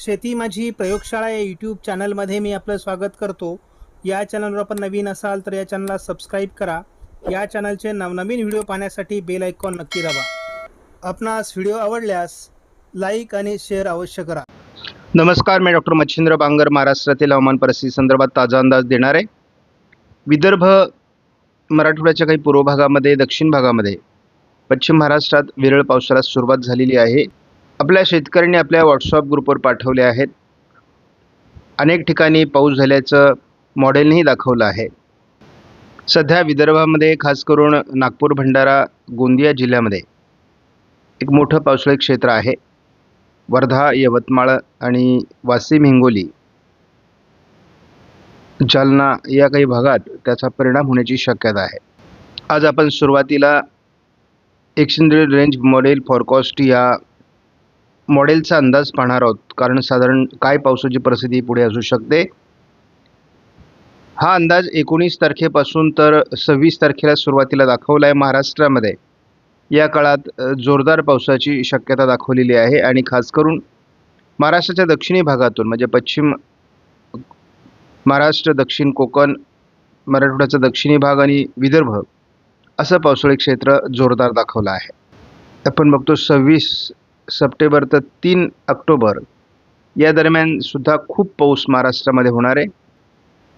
शेती माझी प्रयोगशाळा या यूट्यूब चॅनलमध्ये मी आपलं स्वागत करतो. या चॅनलवर आपण नवीन असाल तर या चॅनलला सबस्क्राईब करा. या चॅनलचे नवनवीन व्हिडिओ पाहण्यासाठी बेल आयकॉन नक्की दाबा. आपणास व्हिडिओ आवडल्यास लाईक आणि शेअर अवश्य करा. नमस्कार मी डॉक्टर मच्छिंद्र बांगर महाराष्ट्रातील हवामान परिस्थिती संदर्भात ताजा अंदाज देणार. आहे विदर्भ मराठवाड्याच्या काही पूर्व भागामध्ये दक्षिण भागामध्ये पश्चिम महाराष्ट्रात विरळ पावसाला सुरुवात झालेली आहे. आपल्या शेतकऱ्यांनी आपल्या व्हॉट्सअप ग्रुपवर पाठवले आहेत. अनेक ठिकाणी पाऊस झाल्याचं मॉडेलनेही दाखवलं आहे. सध्या विदर्भामध्ये खास करून नागपूर भंडारा गोंदिया जिल्ह्यामध्ये एक मोठं पावसाळी क्षेत्र आहे. वर्धा यवतमाळ आणि वाशिम हिंगोली जालना या काही भागात त्याचा परिणाम होण्याची शक्यता आहे. आज आपण सुरुवातीला एक्सटेंडेड रेंज मॉडेल फॉरकॉस्ट या मॉडेलचा अंदाज पाहणार आहोत. कारण साधारण काय पावसाची परिस्थिती पुढे असू शकते? हा अंदाज एकोणीस तारखेपासून तर सव्वीस तारखेला सुरुवातीला दाखवला आहे महाराष्ट्रामध्ये. या काळात जोरदार पावसाची शक्यता दाखवलेली आहे आणि खास करून महाराष्ट्राच्या दक्षिणी भागातून म्हणजे पश्चिम महाराष्ट्र दक्षिण कोकण मराठवाड्याचा दक्षिणी भाग आणि विदर्भ असं पावसाळी क्षेत्र जोरदार दाखवलं आहे. आपण बघतो सव्वीस सप्टेंबर तर तीन ऑक्टोबर. या दरम्यान सुद्धा खूप पाऊस महाराष्ट्रामध्ये होणार आहे.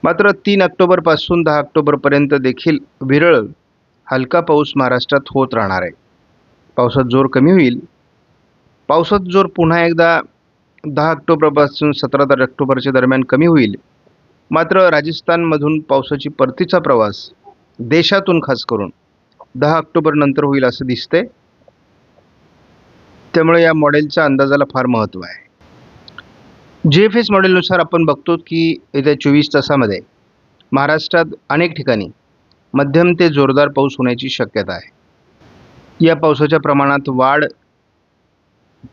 मात्र तीन ऑक्टोबरपासून दहा ऑक्टोबरपर्यंत देखील विरळ हलका पाऊस महाराष्ट्रात होत राहणार आहे. पावसात जोर कमी होईल. पावसात जोर पुन्हा एकदा दहा ऑक्टोबरपासून सतरा तारीख ऑक्टोबरच्या दरम्यान कमी होईल. मात्र राजस्थानमधून पावसाची परतीचा प्रवास देशातून खास करून दहा ऑक्टोबरनंतर होईल असं दिसतंय. त्यामुळे या मॉडेलच्या अंदाजाला फार महत्त्व आहे. जी एफ एस मॉडेलनुसार आपण बघतो की येत्या चोवीस तासामध्ये महाराष्ट्रात अनेक ठिकाणी मध्यम ते जोरदार पाऊस होण्याची शक्यता आहे. या पावसाच्या प्रमाणात वाढ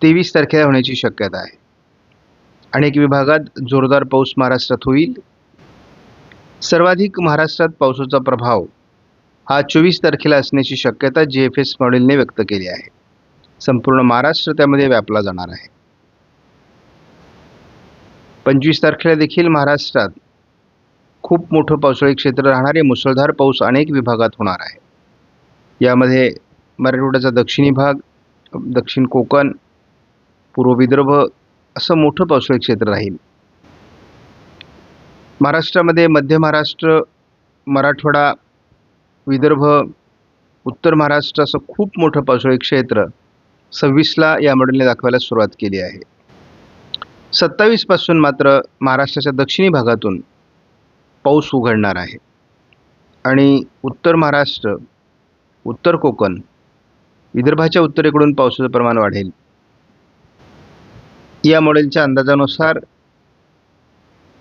तेवीस तारखेला होण्याची शक्यता आहे. अनेक विभागात जोरदार पाऊस महाराष्ट्रात होईल. सर्वाधिक महाराष्ट्रात पावसाचा प्रभाव हा चोवीस तारखेला असण्याची शक्यता जी एफ एस मॉडेलने व्यक्त केली आहे. संपूर्ण महाराष्ट्र त्यामध्ये व्यापला जाणार आहे. पंचवीस तारखेला देखील महाराष्ट्रात खूप मोठं पावसाळी क्षेत्र राहणारे मुसळधार पाऊस अनेक विभागात होणार आहे. यामध्ये मराठवाड्याचा दक्षिणी भाग दक्षिण कोकण पूर्व विदर्भ असं मोठं पावसाळी क्षेत्र राहील. महाराष्ट्रामध्ये मध्य महाराष्ट्र मराठवाडा विदर्भ उत्तर महाराष्ट्र असं खूप मोठं पावसाळी क्षेत्र सव्वीसला या मॉडेलने दाखवायला सुरुवात केली आहे. सत्तावीसपासून मात्र महाराष्ट्राच्या दक्षिणी भागातून पाऊस उघडणार आहे. आणि उत्तर महाराष्ट्र उत्तर कोकण विदर्भाच्या उत्तरेकडून पावसाचं प्रमाण वाढेल. या मॉडेलच्या अंदाजानुसार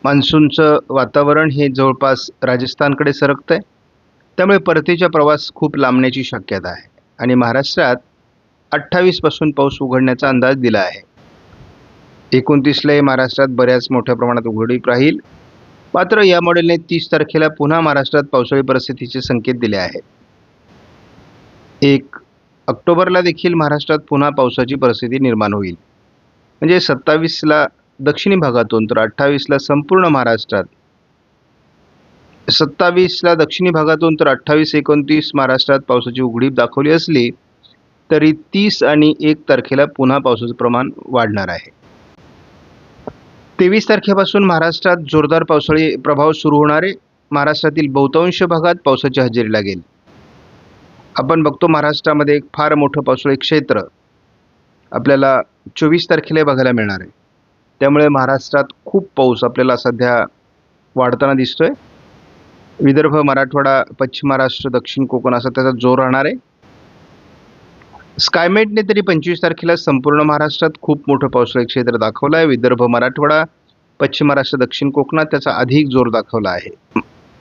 मान्सूनचं वातावरण हे जवळपास राजस्थानकडे सरकतं आहे त्यामुळे परतीचा प्रवास खूप लांबण्याची शक्यता आहे. आणि महाराष्ट्रात अठ्ठावीसपासून पाऊस उघडण्याचा अंदाज दिला आहे. एकोणतीसलाही महाराष्ट्रात बऱ्याच मोठ्या प्रमाणात उघडीप राहील. मात्र या मॉडेलने तीस तारखेला पुन्हा महाराष्ट्रात पावसाळी परिस्थितीचे संकेत दिले आहेत. एक ऑक्टोबरला देखील महाराष्ट्रात पुन्हा पावसाची परिस्थिती निर्माण होईल. म्हणजे सत्तावीसला दक्षिणी भागातून तर अठ्ठावीसला संपूर्ण महाराष्ट्रात. सत्तावीसला दक्षिणी भागातून तर अठ्ठावीस एकोणतीस महाराष्ट्रात पावसाची उघडीप दाखवली असली तरी तीस आणि एक तारखेला पुन्हा पावसाचं प्रमाण वाढणार आहे. तेवीस तारखेपासून महाराष्ट्रात जोरदार पावसाळी प्रभाव सुरू होणार आहे. महाराष्ट्रातील बहुतांश भागात पावसाची हजेरी लागेल आपण बघतो महाराष्ट्रामध्ये एक फार मोठं पावसाळी क्षेत्र आपल्याला चोवीस तारखेला बघायला मिळणार आहे. त्यामुळे महाराष्ट्रात खूप पाऊस आपल्याला सध्या वाढताना दिसतोय. विदर्भ मराठवाडा पश्चिम महाराष्ट्र दक्षिण कोकण असा त्याचा जोर राहणार आहे. स्कायमेटने तरी पंचवीस तारखेला संपूर्ण महाराष्ट्रात खूप मोठं पावसाळी क्षेत्र दाखवलं आहे विदर्भ मराठवाडा पश्चिम महाराष्ट्र दक्षिण कोकणात त्याचा अधिक जोर दाखवला आहे.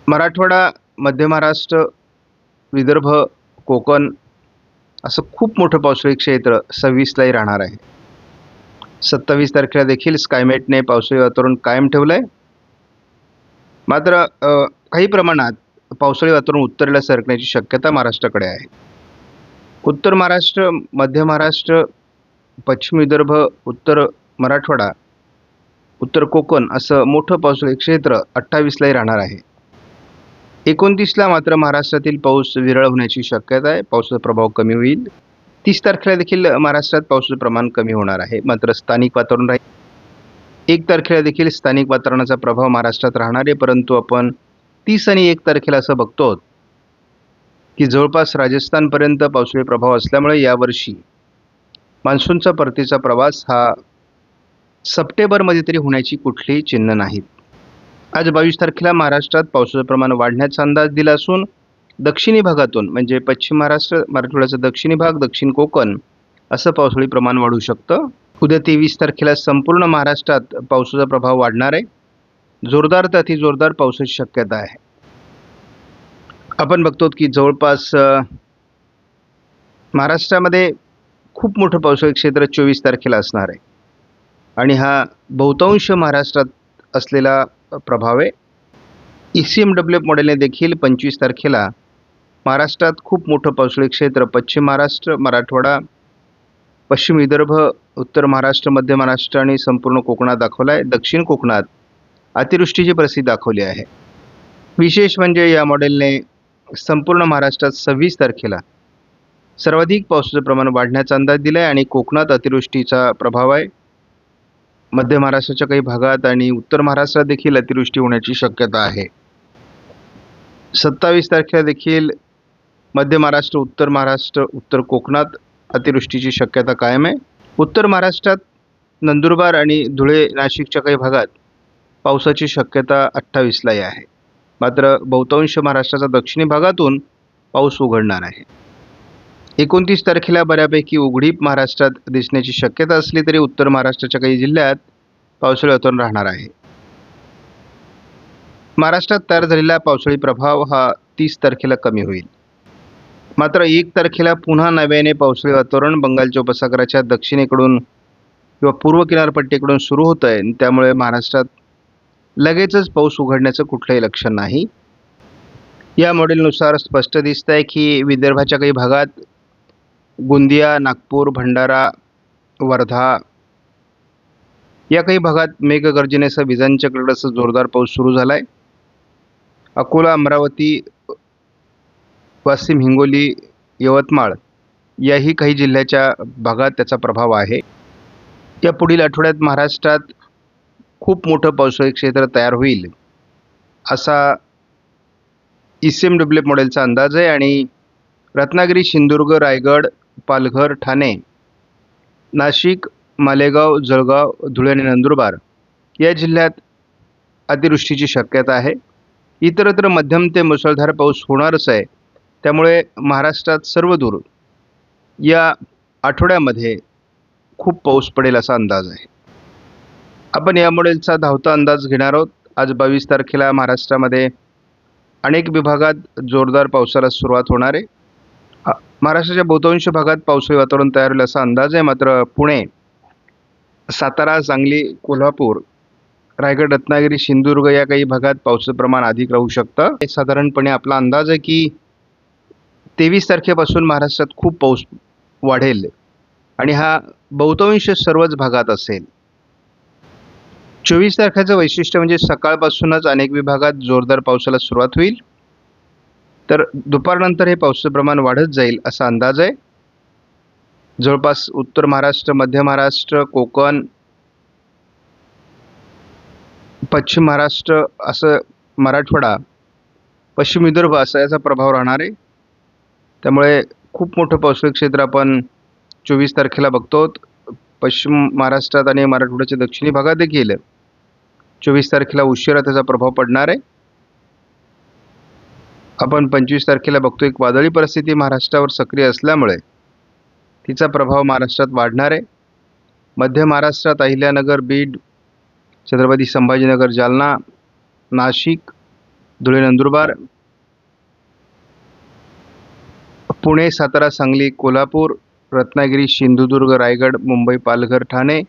मराठवाडा मध्य महाराष्ट्र विदर्भ कोकण असं खूप मोठं पावसाळी क्षेत्र सव्वीसलाही राहणार आहे. सत्तावीस तारखेला देखील स्कायमेटने पावसाळी वातावरण कायम ठेवलं आहे मात्र काही प्रमाणात पावसाळी वातावरण उत्तरेला सरकण्याची शक्यता महाराष्ट्राकडे आहे. उत्तर महाराष्ट्र मध्य महाराष्ट्र पश्चिम विदर्भ उत्तर मराठवाडा उत्तर कोकण असं मोठं पावसाळी क्षेत्र अठ्ठावीसलाही राहणार आहे. एकोणतीसला मात्र महाराष्ट्रातील पाऊस विरळ होण्याची शक्यता आहे. पावसाचा प्रभाव कमी होईल. तीस तारखेला देखील महाराष्ट्रात पावसाचं प्रमाण कमी होणार आहे. मात्र स्थानिक वातावरण राहील. एक तारखेला देखील स्थानिक वातावरणाचा प्रभाव महाराष्ट्रात राहणार आहे. परंतु आपण तीस आणि एक तारखेला असं बघतो की जवळपास राजस्थानपर्यंत पावसाळी प्रभाव असल्यामुळे यावर्षी मान्सूनचा परतीचा प्रवास हा सप्टेंबरमध्ये तरी होण्याची कुठलीही चिन्ह नाहीत. आज बावीस तारखेला महाराष्ट्रात पावसाचं प्रमाण वाढण्याचा अंदाज दिला असून दक्षिणी भागातून म्हणजे पश्चिम महाराष्ट्र मराठवाड्याचा दक्षिणी भाग दक्षिण कोकण असं पावसाळी प्रमाण वाढू शकतं. उद्या तेवीस तारखेला संपूर्ण महाराष्ट्रात पावसाचा प्रभाव वाढणार आहे. जोरदार ते अतिजोरदार पावसाची शक्यता आहे. आपण बघतो की जवळपास महाराष्ट्रामध्ये खूप मोठं पावसाळी क्षेत्र चोवीस तारखेला असणार आहे. आणि हा बहुतांश महाराष्ट्रात असलेला प्रभाव आहे. E C M W F मॉडेलने देखील पंचवीस तारखेला महाराष्ट्रात खूप मोठं पावसाळी क्षेत्र पश्चिम महाराष्ट्र मराठवाडा पश्चिम विदर्भ उत्तर महाराष्ट्र मध्य महाराष्ट्र आणि संपूर्ण कोकणात दाखवला आहे दक्षिण कोकणात अतिवृष्टीची परिस्थिती दाखवली आहे. विशेष म्हणजे या मॉडेलने संपूर्ण महाराष्ट्रात सव्वीस तारखेला सर्वाधिक पावसाचं प्रमाण वाढण्याचा अंदाज दिला आहे आणि कोकणात अतिवृष्टीचा प्रभाव आहे. मध्य महाराष्ट्राच्या काही भागात आणि उत्तर महाराष्ट्रात देखील अतिवृष्टी होण्याची शक्यता आहे. सत्तावीस तारखेला देखील मध्य महाराष्ट्र उत्तर महाराष्ट्र उत्तर कोकणात अतिवृष्टीची शक्यता कायम आहे. उत्तर महाराष्ट्रात नंदुरबार आणि धुळे नाशिकच्या काही भागात पावसाची शक्यता अठ्ठावीसलाही आहे. मात्र बहुतांश महाराष्ट्राच्या दक्षिणी भागातून पाऊस उघडणार आहे. एकोणतीस तारखेला बऱ्यापैकी उघडीप महाराष्ट्रात दिसण्याची शक्यता असली तरी उत्तर महाराष्ट्राच्या काही जिल्ह्यात पावसाळी वातावरण राहणार आहे. महाराष्ट्रात तयार झालेला पावसाळी प्रभाव हा तीस तारखेला कमी होईल. मात्र एक तारखेला पुन्हा नव्याने पावसाळी वातावरण बंगालच्या उपसागराच्या दक्षिणेकडून किंवा पूर्व किनारपट्टीकडून सुरू होत आहे त्यामुळे महाराष्ट्रात लगेचच पाऊस उघडण्याचं कुठलंही लक्षण नाही. या मॉडेलनुसार स्पष्ट दिसत आहे की विदर्भाच्या काही भागात गोंदिया नागपूर भंडारा वर्धा या काही भागात मेघगर्जनेसह विजांच्या कडकडासह जोरदार पाऊस सुरू झाला आहे अकोला अमरावती वाशिम हिंगोली यवतमाळ याही काही जिल्ह्याच्या भागात त्याचा प्रभाव आहे. या पुढील आठवड्यात महाराष्ट्रात खूप मोठं पावसाळी क्षेत्र तयार होईल असा ई सी एम डब्ल्यू मॉडेलचा अंदाज आहे आणि रत्नागिरी सिंधुदुर्ग रायगड पालघर ठाणे नाशिक मालेगाव जळगाव धुळे आणि नंदुरबार या जिल्ह्यात अतिवृष्टीची शक्यता आहे. इतरत्र मध्यम ते मुसळधार पाऊस होणारच आहे. त्यामुळे महाराष्ट्रात सर्वदूर या आठवड्यामध्ये खूप पाऊस पडेल असा अंदाज आहे. आपण या मॉडेलचा धावता अंदाज घेणार आहोत. आज बावीस तारखेला महाराष्ट्रामध्ये अनेक विभागात जोरदार पावसाला सुरुवात होणार आहे. महाराष्ट्राच्या बहुतांश भागात पावसाळी वातावरण तयार होईल असा अंदाज आहे. मात्र पुणे सातारा सांगली कोल्हापूर रायगड रत्नागिरी सिंधुदुर्ग या काही भागात पावसाचं प्रमाण अधिक राहू शकतं. हे साधारणपणे आपला अंदाज आहे की तेवीस तारखेपासून महाराष्ट्रात खूप पाऊस वाढेल आणि हा बहुतांश सर्वच भागात असेल. चोवीस तारखेचं वैशिष्ट्य म्हणजे सकाळपासूनच अनेक विभागात जोरदार पावसाला सुरुवात होईल. तर दुपारनंतर हे पावसाचं प्रमाण वाढत जाईल असा अंदाज आहे. जवळपास उत्तर महाराष्ट्र मध्य महाराष्ट्र कोकण पश्चिम महाराष्ट्र असं मराठवाडा पश्चिम विदर्भ असा याचा प्रभाव राहणार आहे. त्यामुळे खूप मोठं पावसाळी क्षेत्र आपण चोवीस तारखेला बघतो. पश्चिम महाराष्ट्रात आणि मराठवाड्याच्या दक्षिणी भागात देखील चोवीस तारखेला उशिरा त्याचा प्रभाव पडणार आहे. आपण पंचवीस तारखेला बघतो एक वादळी परिस्थिती महाराष्ट्रावर सक्रिय असल्यामुळे तिचा प्रभाव महाराष्ट्रात वाढणार आहे. मध्य महाराष्ट्रात अहिल्यानगर बीड छत्रपती संभाजीनगर जालना नाशिक धुळे नंदुरबार पुणे सातारा सांगली कोल्हापूर रत्नागिरी सिंधुदुर्ग रायगड मुंबई पालघर ठाणे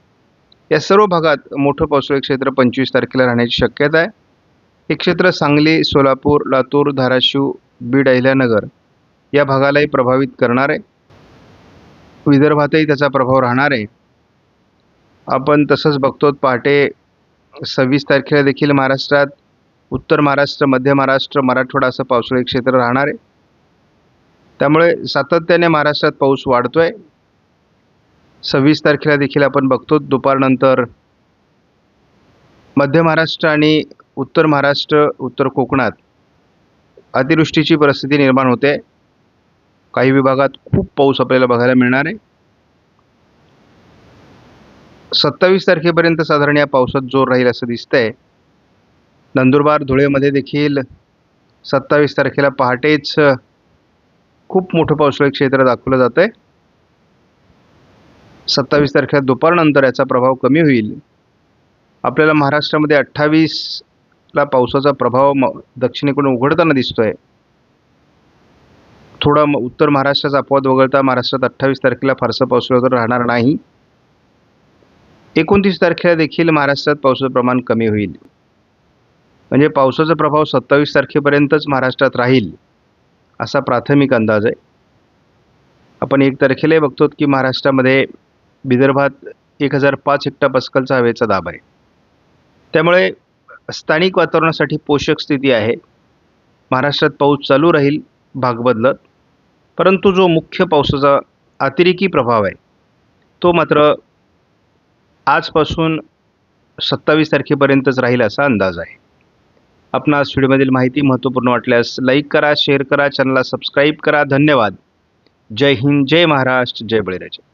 या सर्व भागात मोठं पावसाळी क्षेत्र पंचवीस तारखेला राहण्याची शक्यता आहे. हे क्षेत्र सांगली सोलापूर लातूर धाराशिव बीड अहिल्यानगर या भागालाही प्रभावित करणार आहे. विदर्भातही त्याचा प्रभाव राहणार आहे. आपण तसंच बघतो पहाटे सव्वीस तारखेला देखील महाराष्ट्रात उत्तर महाराष्ट्र मध्य महाराष्ट्र मराठवाडा असं पावसाळी क्षेत्र राहणार आहे. त्यामुळे सातत्याने महाराष्ट्रात पाऊस वाढतो आहे सव्वीस तारखेला देखील आपण बघतो. दुपारनंतर मध्य महाराष्ट्र आणि उत्तर महाराष्ट्र उत्तर कोकणात अतिवृष्टीची परिस्थिती निर्माण होते. काही विभागात खूप पाऊस आपल्याला बघायला मिळणार आहे. सत्तावीस तारखेपर्यंत साधारण या पावसात जोर राहील असं दिसतंय. नंदुरबार धुळेमध्ये देखील सत्तावीस तारखेला पहाटेच खूप मोठं पावसाळी क्षेत्र दाखवलं जात आहे सत्तावीस तारखेला दुपारनंतर याचा प्रभाव कमी होईल. आपल्याला महाराष्ट्रामध्ये अठ्ठावीसला पावसाचा प्रभाव म दक्षिणेकडून उघडताना दिसतो आहे थोडा म- उत्तर महाराष्ट्राचा अपवाद वगळता महाराष्ट्रात अठ्ठावीस तारखेला फारसा पाऊस वगैरे राहणार नाही. एकोणतीस तारखेला देखील महाराष्ट्रात पावसाचं प्रमाण कमी होईल. म्हणजे पावसाचा प्रभाव सत्तावीस तारखेपर्यंतच महाराष्ट्रात राहील असा प्राथमिक अंदाज आहे. आपण एक तारखेलाही बघतो की महाराष्ट्रामध्ये विदर्भात एक हजार पाच हेक्टर पस्कलचा हवेचा दाब आहे. त्यामुळे स्थानिक वातावरणासाठी पोषक स्थिती आहे. महाराष्ट्रात पाऊस चालू राहील भाग बदलत परंतु जो मुख्य पावसाचा अतिरेकी प्रभाव आहे तो मात्र आजपासून सत्तावीस तारखेपर्यंतच राहील असा अंदाज आहे. आपणास व्हिडिओमधील माहिती महत्त्वपूर्ण वाटल्यास लाईक करा शेअर करा चॅनलला सबस्क्राईब करा. धन्यवाद. जय हिंद जय महाराष्ट्र जय बळीराजा.